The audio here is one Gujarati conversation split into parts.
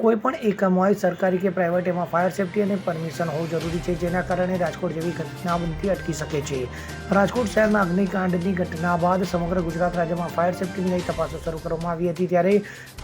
કોઈપણ એકમ હોય, સરકારી કે પ્રાઇવેટ એમાં ફાયર સેફ્ટી અને પરમિશન હોવું જરૂરી છે, જેના કારણે રાજકોટ જેવી ઘટના બનતી અટકી શકે છે. રાજકોટ શહેરના અગ્નિકાંડની ઘટના બાદ સમગ્ર ગુજરાત રાજ્યમાં ફાયર સેફ્ટીની લઈ તપાસો શરૂ કરવામાં આવી હતી, ત્યારે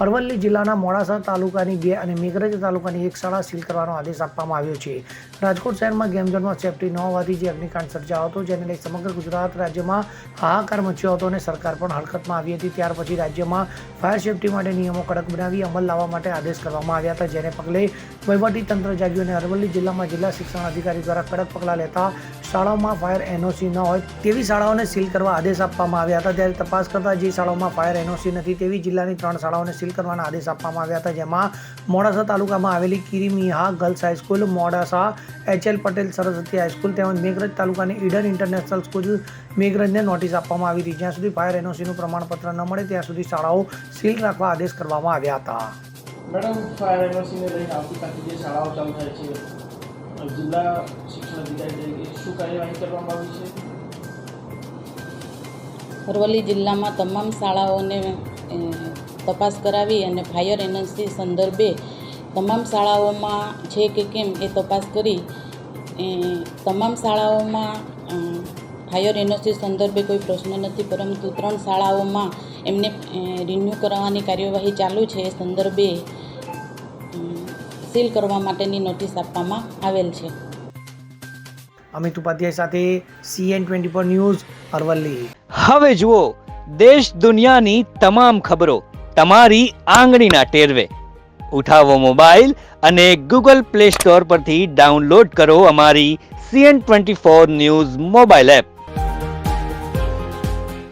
અરવલ્લી જિલ્લાના મોડાસા તાલુકાની બે અને મેઘરજ તાલુકાની એક શાળા સીલ કરવાનો આદેશ આપવામાં આવ્યો છે. રાજકોટ શહેરમાં ગેમ ઝોનમાં સેફ્ટી ન હોવાથી જે અગ્નિકાંડ સર્જાયો હતો, જેને લઈ સમગ્ર ગુજરાત રાજ્યમાં હાહાકાર મચ્યો હતો અને સરકાર પણ હરકતમાં આવી હતી, ત્યાર પછી રાજ્યમાં ફાયર સેફ્ટી માટે નિયમો કડક બનાવી અમલ લાવવા માટે આદેશ કરવામાં આવ્યા હતા, જેને પગલે તંત્ર જાગ્યું અને અરવલ્લી જિલ્લામાં જિલ્લા શિક્ષણ અધિકારી દ્વારા કડક પગલાં લેતા શાળાઓમાં ફાયર એનઓસી ન હોય તેવી શાળાઓને સીલ કરવા આદેશ આપવામાં આવ્યા હતા. ત્યારે તપાસ કરતા જે શાળાઓમાં ફાયર એનઓસી નથી તેવી જિલ્લાની ત્રણ શાળાઓને સીલ કરવાના આદેશ આપવામાં આવ્યા હતા, જેમાં મોડાસા તાલુકામાં આવેલી કિરીમિહા girls high school Modasa HL Patel Saraswati high school તેમજ મેઘરજ તાલુકાની ઈડન ઇન્ટરનેશનલ સ્કૂલ મેઘરજને નોટિસ આપવામાં આવી હતી. જ્યાં સુધી ફાયર એનઓસીનું પ્રમાણપત્ર ન મળે, ત્યાં સુધી શાળાઓ સીલ રાખવા આદેશ કરવામાં આવ્યા હતા. મેડમ ફાયર એનઓસીને લઈને આવતીકાલથી જે શાળાઓ ચાલુ થાય છે જિલ્લા શિક્ષણ અધિકારી તરીકે શું કાર્યવાહી કરવામાં આવી છે? અરવલ્લી જિલ્લામાં તમામ શાળાઓને તપાસ કરાવી અને ફાયર એનર્જી સંદર્ભે તમામ શાળાઓમાં છે કે કેમ એ તપાસ કરી તમામ શાળાઓમાં અ, એનઓસી સંદર્ભે કોઈ પ્રશ્ન નથી પરંતુ ત્રણ શાળાઓમાં એમને રિન્યૂ કરાવવાની કાર્યવાહી ચાલુ છે એ સંદર્ભે સીલ કરવા માટેની નોટિસ આપવામાં આવેલ છે. અમિત ઉપાધ્યાય સાથે CN twenty four news Aravalli. હવે જુઓ દેશ દુનિયાની તમામ ખબરો તમારી આંગળીના ટેરવે. ઉઠાવો મોબાઈલ અને ગૂગલ પ્લે સ્ટોર પરથી ડાઉનલોડ કરો અમારી CN twenty four news mobile app.